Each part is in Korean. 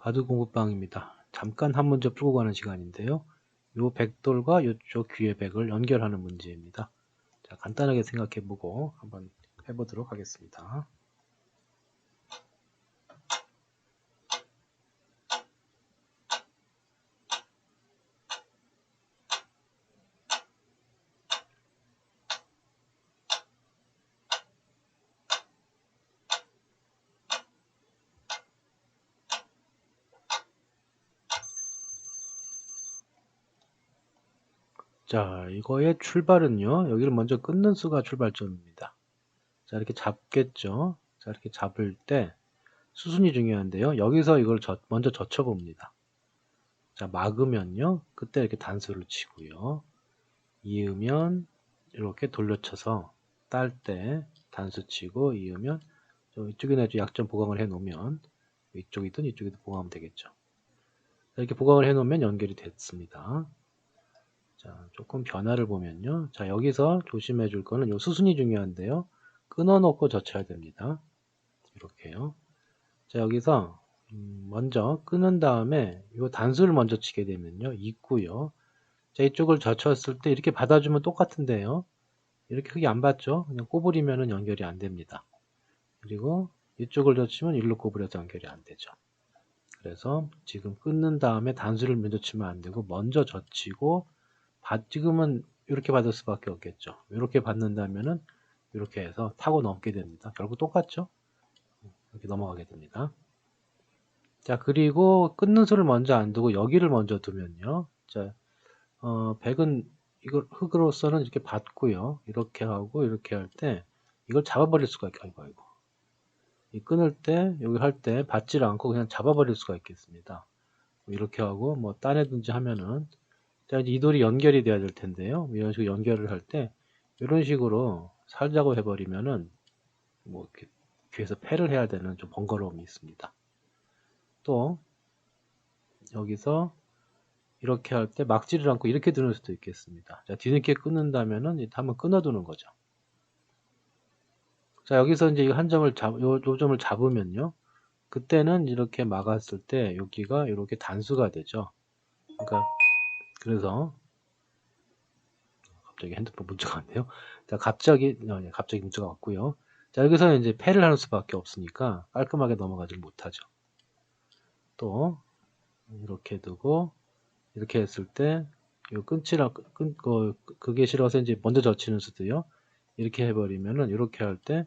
바둑 공부방입니다. 잠깐 한 문제 풀고 가는 시간인데요. 요 백돌과 이쪽 귀의 백을 연결하는 문제입니다. 자, 간단하게 생각해보고 한번 해보도록 하겠습니다. 자, 이거의 출발은요. 여기를 먼저 끊는 수가 출발점입니다. 자, 이렇게 잡겠죠. 자, 이렇게 잡을 때 수순이 중요한데요. 여기서 이걸 저, 먼저 젖혀봅니다. 자, 막으면요. 그때 이렇게 단수를 치고요. 이으면 이렇게 돌려쳐서 딸 때 단수 치고 이으면 이쪽에나 약점 보강을 해 놓으면 이쪽이든 이쪽이든 보강하면 되겠죠. 이렇게 보강을 해 놓으면 연결이 됐습니다. 자, 조금 변화를 보면요. 자, 여기서 조심해 줄 거는 요 수순이 중요한데요. 끊어 놓고 젖혀야 됩니다. 이렇게요. 자, 여기서 음, 먼저 끊은 다음에 요 단수를 먼저 치게 되면요. 있고요. 자, 이쪽을 젖혔을 때 이렇게 받아주면 똑같은데요. 이렇게 크게 안 받죠? 그냥 꼬부리면은 연결이 안 됩니다. 그리고 이쪽을 젖히면 일로 꼬부려서 연결이 안 되죠. 그래서 지금 끊는 다음에 단수를 먼저 치면 안 되고 먼저 젖히고 지금은 이렇게 받을 수밖에 없겠죠. 이렇게 받는다면은 이렇게 해서 타고 넘게 됩니다. 결국 똑같죠? 이렇게 넘어가게 됩니다. 자, 그리고 끊는 수를 먼저 안 두고 여기를 먼저 두면요. 자, 어, 100은 이걸 흙으로서는 이렇게 받고요. 이렇게 하고 이렇게 할 때 이걸 잡아버릴 수가 있고, 아이고. 이 끊을 때, 여기 할 때 받지를 않고 그냥 잡아버릴 수가 있겠습니다. 이렇게 하고 뭐 따내든지 하면은 자, 이 돌이 연결이 돼야 될 텐데요. 이런 식으로 연결을 할 때, 이런 식으로 살자고 해버리면은, 뭐, 이렇게 귀에서 패를 해야 되는 좀 번거로움이 있습니다. 또, 여기서 이렇게 할 때 막지를 않고 이렇게 두는 수도 있겠습니다. 자, 뒤늦게 끊는다면은 한번 끊어두는 거죠. 자, 여기서 이제 한 점을 잡, 요, 요 점을 잡으면요. 그때는 이렇게 막았을 때 여기가 이렇게 단수가 되죠. 그러니까 그래서 갑자기 핸드폰 문자가 왔네요. 자, 갑자기 어, 네, 갑자기 문자가 왔고요. 자, 여기서 이제 패를 하는 수밖에 없으니까 깔끔하게 넘어가지 못하죠. 또 이렇게 두고 이렇게 했을 때이 끊지라 끈 그, 그게 싫어서 이제 먼저 젖히는 수도요. 이렇게 해버리면은 이렇게 할 때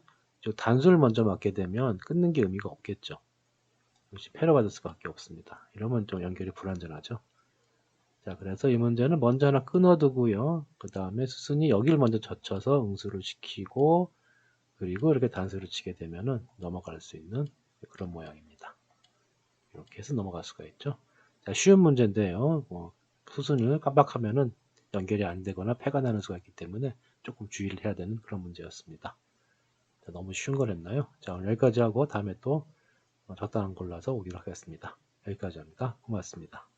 단수를 먼저 맞게 되면 끊는 게 의미가 없겠죠. 역시 패러 받을 수밖에 없습니다. 이러면 좀 연결이 불안전하죠. 자, 그래서 이 문제는 먼저 하나 끊어두고요. 그 다음에 수순이 여기를 먼저 젖혀서 응수를 시키고 그리고 이렇게 단수를 치게 되면은 넘어갈 수 있는 그런 모양입니다. 이렇게 해서 넘어갈 수가 있죠. 자, 쉬운 문제인데요. 뭐 수순을 깜빡하면은 연결이 안 되거나 폐가 나는 수가 있기 때문에 조금 주의를 해야 되는 그런 문제였습니다. 자, 너무 쉬운 걸 했나요? 자, 오늘 여기까지 하고 다음에 또 적당한 골라서 오기로 하겠습니다. 여기까지 합니다. 고맙습니다.